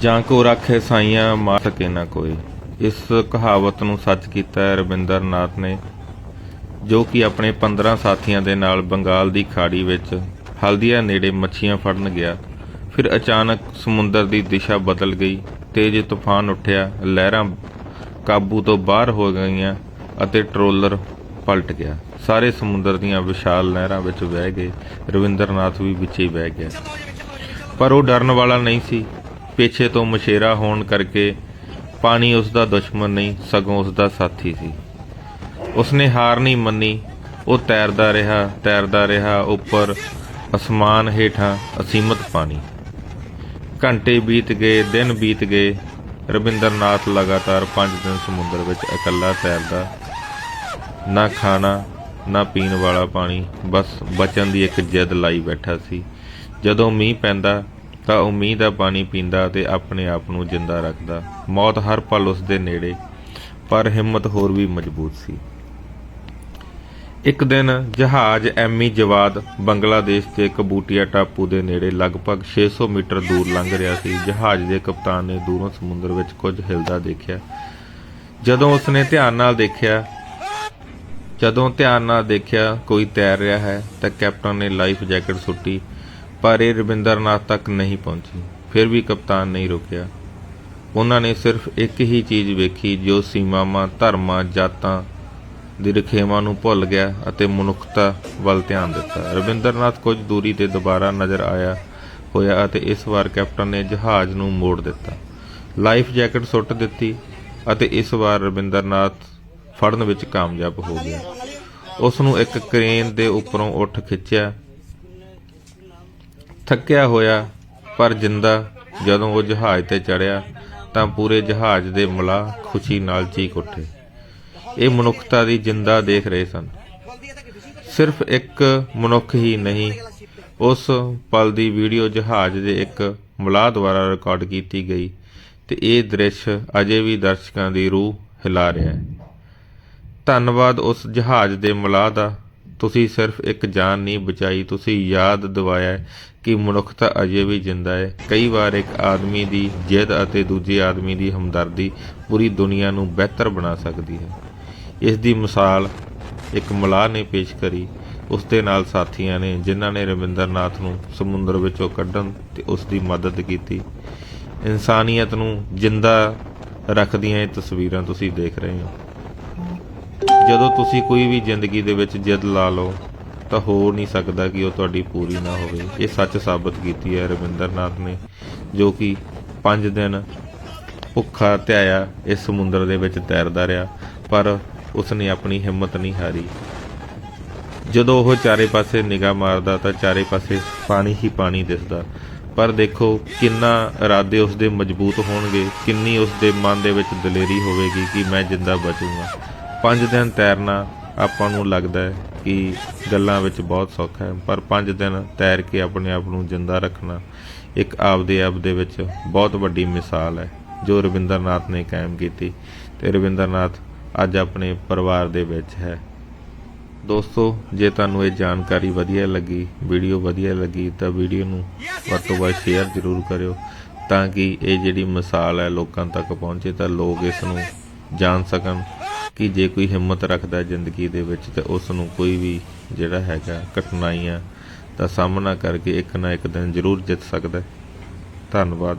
ਜਾਂ ਕੋ ਰੱਖੇ ਸਾਈਆਂ ਮਾਰ ਸਕੇ ਨਾ ਕੋਈ। ਇਸ ਕਹਾਵਤ ਨੂੰ ਸੱਚ ਕੀਤਾ ਹੈ ਰਵਿੰਦਰ ਨਾਥ ਨੇ, ਜੋ ਕਿ ਆਪਣੇ 15 ਸਾਥੀਆਂ ਦੇ ਨਾਲ ਬੰਗਾਲ ਦੀ ਖਾੜੀ ਵਿੱਚ ਹਲਦੀਆ ਨੇੜੇ ਮੱਛੀਆਂ ਫੜਨ ਗਿਆ। ਫਿਰ ਅਚਾਨਕ ਸਮੁੰਦਰ ਦੀ ਦਿਸ਼ਾ ਬਦਲ ਗਈ, ਤੇਜ਼ ਤੂਫਾਨ ਉੱਠਿਆ, ਲਹਿਰਾਂ ਕਾਬੂ ਤੋਂ ਬਾਹਰ ਹੋ ਗਈਆਂ ਅਤੇ ਟਰੋਲਰ ਪਲਟ ਗਿਆ। ਸਾਰੇ ਸਮੁੰਦਰ ਦੀਆਂ ਵਿਸ਼ਾਲ ਲਹਿਰਾਂ ਵਿੱਚ ਵਹਿ ਗਏ, ਰਵਿੰਦਰਨਾਥ ਵੀ ਵਿੱਚ ਹੀ ਵਹਿ ਗਿਆ। ਪਰ ਉਹ ਡਰਨ ਵਾਲਾ ਨਹੀਂ ਸੀ। ਪਿੱਛੇ ਤੋਂ ਮਸ਼ੇਰਾ ਹੋਣ ਕਰਕੇ ਪਾਣੀ ਉਸ ਦਾ ਦੁਸ਼ਮਣ ਨਹੀਂ, ਸਗੋਂ ਉਸ ਦਾ ਸਾਥੀ ਸੀ। ਉਸਨੇ ਹਾਰ ਨਹੀਂ ਮੰਨੀ, ਉਹ ਤੈਰਦਾ ਰਿਹਾ ਤੈਰਦਾ ਰਿਹਾ ਉੱਪਰ ਅਸਮਾਨ ਹੇਠਾਂ ਅਸੀਮਤ ਪਾਣੀ। ਘੰਟੇ ਬੀਤ ਗਏ, ਦਿਨ ਬੀਤ ਗਏ ਰਵਿੰਦਰਨਾਥ ਲਗਾਤਾਰ 5 ਦਿਨ ਸਮੁੰਦਰ ਵਿੱਚ ਇਕੱਲਾ ਤੈਰਦਾ, ਨਾ ਖਾਣਾ, ਨਾ ਪੀਣ ਵਾਲਾ ਪਾਣੀ, ਬਸ ਬਚਣ ਦੀ ਇੱਕ ਜਿੱਦ ਲਾਈ ਬੈਠਾ ਸੀ। ਜਦੋਂ ਮੀਂਹ ਪੈਂਦਾ ਤਾਂ ਉਹ ਮੀਂਹ ਦਾ ਪਾਣੀ ਪੀਂਦਾ ਅਤੇ ਆਪਣੇ ਆਪ ਨੂੰ ਜਿੰਦਾ ਰੱਖਦਾ। ਮੌਤ ਹਰ ਪਲ ਉਸ ਦੇ ਨੇੜੇ, ਪਰ ਹਿੰਮਤ ਹੋਰ ਵੀ ਮਜ਼ਬੂਤ ਸੀ। ਇੱਕ ਦਿਨ ਜਹਾਜ਼ ਐਮੀ ਜਵਾਦ ਬੰਗਲਾਦੇਸ਼ ਦੇ ਕਬੂਟੀਆ ਟਾਪੂ ਦੇ ਨੇੜੇ ਲਗਭਗ 600 ਮੀਟਰ ਦੂਰ ਲੰਘ ਰਿਹਾ ਸੀ। ਜਹਾਜ਼ ਦੇ ਕਪਤਾਨ ਨੇ ਦੂਰੋਂ ਸਮੁੰਦਰ ਵਿੱਚ ਕੁਝ ਹਿਲਦਾ ਦੇਖਿਆ। ਜਦੋਂ ਉਸਨੇ ਧਿਆਨ ਨਾਲ ਦੇਖਿਆ, ਜਦੋਂ ਧਿਆਨ ਨਾਲ ਦੇਖਿਆ ਕੋਈ ਤੈਰ ਰਿਹਾ ਹੈ, ਤਾਂ ਕੈਪਟਨ ਨੇ ਲਾਈਫ ਜੈਕਟ ਸੁੱਟੀ ਪਰ ਇਹ ਰਵਿੰਦਰਨਾਥ ਤੱਕ ਨਹੀਂ ਪਹੁੰਚੀ। ਫਿਰ ਵੀ ਕਪਤਾਨ ਨਹੀਂ ਰੁਕਿਆ। ਉਹਨਾਂ ਨੇ ਸਿਰਫ ਇੱਕ ਹੀ ਚੀਜ਼ ਵੇਖੀ, ਜੋ ਸੀਮਾਵਾਂ, ਧਰਮਾਂ, ਜਾਤਾਂ ਦੀ ਰਖੇਵਾਂ ਨੂੰ ਭੁੱਲ ਗਿਆ ਅਤੇ ਮਨੁੱਖਤਾ ਵੱਲ ਧਿਆਨ ਦਿੱਤਾ। ਰਵਿੰਦਰਨਾਥ ਕੁਝ ਦੂਰੀ ਤੇ ਦੁਬਾਰਾ ਨਜ਼ਰ ਆਇਆ ਹੋਇਆ ਅਤੇ ਇਸ ਵਾਰ ਕੈਪਟਨ ਨੇ ਜਹਾਜ਼ ਨੂੰ ਮੋੜ ਦਿੱਤਾ। ਲਾਈਫ ਜੈਕਟ ਸੁੱਟ ਦਿੱਤੀ ਅਤੇ ਇਸ ਵਾਰ ਰਵਿੰਦਰਨਾਥ ਫੜਨ ਵਿੱਚ ਕਾਮਯਾਬ ਹੋ ਗਿਆ। ਉਸ ਨੂੰ ਇੱਕ ਕ੍ਰੇਨ ਦੇ ਉੱਪਰੋਂ ਉੱਠ ਖਿੱਚਿਆ ਥੱਕਿਆ ਹੋਇਆ, ਪਰ ਜਿੰਦਾ ਜਦੋਂ ਉਹ ਜਹਾਜ਼ ਤੇ ਚੜਿਆ ਤਾਂ ਪੂਰੇ ਜਹਾਜ਼ ਦੇ ਮਲਾਹ ਖੁਸ਼ੀ ਨਾਲ ਚੀਕ ਉੱਠੇ। ਇਹ ਮਨੁੱਖਤਾ ਦੀ ਜਿੰਦਾ ਦੇਖ ਰਹੇ ਸਨ। ਸਿਰਫ ਇੱਕ ਮਨੁੱਖ ਹੀ ਨਹੀਂ, ਉਸ ਪਲ ਦੀ ਵੀਡੀਓ ਜਹਾਜ਼ ਦੇ ਇੱਕ ਮਲਾਹ ਦੁਆਰਾ ਰਿਕਾਰਡ ਕੀਤੀ ਗਈ ਤੇ ਇਹ ਦ੍ਰਿਸ਼ ਅਜੇ ਵੀ ਦਰਸ਼ਕਾਂ ਦੀ ਰੂਹ ਹਿਲਾ ਰਿਹਾ ਹੈ। ਧੰਨਵਾਦ ਉਸ ਜਹਾਜ਼ ਦੇ ਮਲਾਹ ਦਾ ਤੁਸੀਂ ਸਿਰਫ ਇੱਕ ਜਾਨ ਨਹੀਂ ਬਚਾਈ, ਤੁਸੀਂ ਯਾਦ ਦਿਵਾਇਆ ਹੈ ਕਿ ਮਨੁੱਖਤਾ ਅਜੇ ਵੀ ਜਿੰਦਾ ਹੈ। ਕਈ ਵਾਰ ਇੱਕ ਆਦਮੀ ਦੀ ਜਿੱਦ ਅਤੇ ਦੂਜੇ ਆਦਮੀ ਦੀ ਹਮਦਰਦੀ ਪੂਰੀ ਦੁਨੀਆ ਨੂੰ ਬਿਹਤਰ ਬਣਾ ਸਕਦੀ ਹੈ। ਇਸ ਦੀ ਮਿਸਾਲ ਇੱਕ ਮਲਾਹ ਨੇ ਪੇਸ਼ ਕਰੀ। ਉਸ ਦੇ ਨਾਲ ਸਾਥੀਆਂ ਨੇ, ਜਿਨ੍ਹਾਂ ਨੇ ਰਵਿੰਦਰਨਾਥ ਨੂੰ ਸਮੁੰਦਰ ਵਿੱਚੋਂ ਕੱਢਣ ਤੇ ਉਸ ਦੀ ਮਦਦ ਕੀਤੀ। ਇਨਸਾਨੀਅਤ ਨੂੰ ਜਿੰਦਾ ਰੱਖਦੀਆਂ ਇਹ ਤਸਵੀਰਾਂ ਤੁਸੀਂ ਦੇਖ ਰਹੇ ਹੋ। ਜਦੋਂ ਤੁਸੀਂ ਕੋਈ ਵੀ ਜ਼ਿੰਦਗੀ ਦੇ ਵਿੱਚ ਜਿੱਦ ਲਾ ਲਓ, ਤਾਂ ਹੋ ਨਹੀਂ ਸਕਦਾ ਕਿ ਉਹ ਤੁਹਾਡੀ ਪੂਰੀ ਨਾ ਹੋਵੇ। ਇਹ ਸੱਚ ਸਾਬਤ ਕੀਤੀ ਹੈ ਰਵਿੰਦਰਨਾਥ ਨੇ, ਜੋ ਕਿ 5 ਦਿਨ ਭੁੱਖਾ ਧਿਆਇਆ ਇਸ ਸਮੁੰਦਰ ਦੇ ਵਿੱਚ ਤੈਰਦਾ ਰਿਹਾ, ਪਰ ਉਸਨੇ ਆਪਣੀ ਹਿੰਮਤ ਨਹੀਂ ਹਾਰੀ। ਜਦੋਂ ਉਹ ਚਾਰੇ ਪਾਸੇ ਨਿਗਾਹ ਮਾਰਦਾ, ਤਾਂ ਚਾਰੇ ਪਾਸੇ ਪਾਣੀ ਹੀ ਪਾਣੀ ਦਿਸਦਾ। ਪਰ ਦੇਖੋ ਕਿੰਨਾ ਇਰਾਦੇ ਉਸਦੇ ਮਜ਼ਬੂਤ ਹੋਣਗੇ, ਕਿੰਨੀ ਉਸਦੇ ਮਨ ਦੇ ਵਿੱਚ ਦਲੇਰੀ ਹੋਵੇਗੀ ਕਿ ਮੈਂ ਜਿੰਦਾ ਬਚੂੰਗਾ। ਪੰਜ ਦਿਨ ਤੈਰਨਾ ਆਪਾਂ ਨੂੰ ਲੱਗਦਾ ਹੈ ਕਿ ਗੱਲਾਂ ਵਿੱਚ ਬਹੁਤ ਸੌਖਾ ਹੈ, ਪਰ ਪੰਜ ਦਿਨ ਤੈਰ ਕੇ ਆਪਣੇ ਆਪ ਨੂੰ ਜਿੰਦਾ ਰੱਖਣਾ ਇੱਕ ਆਪਦੇ ਆਪ ਦੇ ਵਿੱਚ ਬਹੁਤ ਵੱਡੀ ਮਿਸਾਲ ਹੈ, ਜੋ ਰਵਿੰਦਰਨਾਥ ਨੇ ਕਾਇਮ ਕੀਤੀ ਤੇ ਰਵਿੰਦਰਨਾਥ ਅੱਜ ਆਪਣੇ ਪਰਿਵਾਰ ਦੇ ਵਿੱਚ ਹੈ। ਦੋਸਤੋ, ਜੇ ਤੁਹਾਨੂੰ ਇਹ ਜਾਣਕਾਰੀ ਵਧੀਆ ਲੱਗੀ, ਵੀਡੀਓ ਵਧੀਆ ਲੱਗੀ, ਤਾਂ ਵੀਡੀਓ ਨੂੰ ਵੱਧ ਤੋਂ ਵੱਧ ਸ਼ੇਅਰ ਜ਼ਰੂਰ ਕਰਿਓ ਤਾਂ ਕਿ ਇਹ ਜਿਹੜੀ ਮਿਸਾਲ ਹੈ ਲੋਕਾਂ ਤੱਕ ਪਹੁੰਚੇ, ਤਾਂ ਲੋਕ ਇਸ ਨੂੰ ਜਾਣ ਸਕਣ। ਕਿ ਜੇ ਕੋਈ ਹਿੰਮਤ ਰੱਖਦਾ ਜ਼ਿੰਦਗੀ ਦੇ ਵਿੱਚ ਤੇ ਉਸ ਨੂੰ ਕੋਈ ਵੀ ਜਿਹੜਾ ਹੈਗਾ ਕਠਿਨਾਈਆਂ ਦਾ ਸਾਹਮਣਾ ਕਰਕੇ ਇੱਕ ਨਾ ਇੱਕ ਦਿਨ ਜ਼ਰੂਰ ਜਿੱਤ ਸਕਦਾ ਧੰਨਵਾਦ।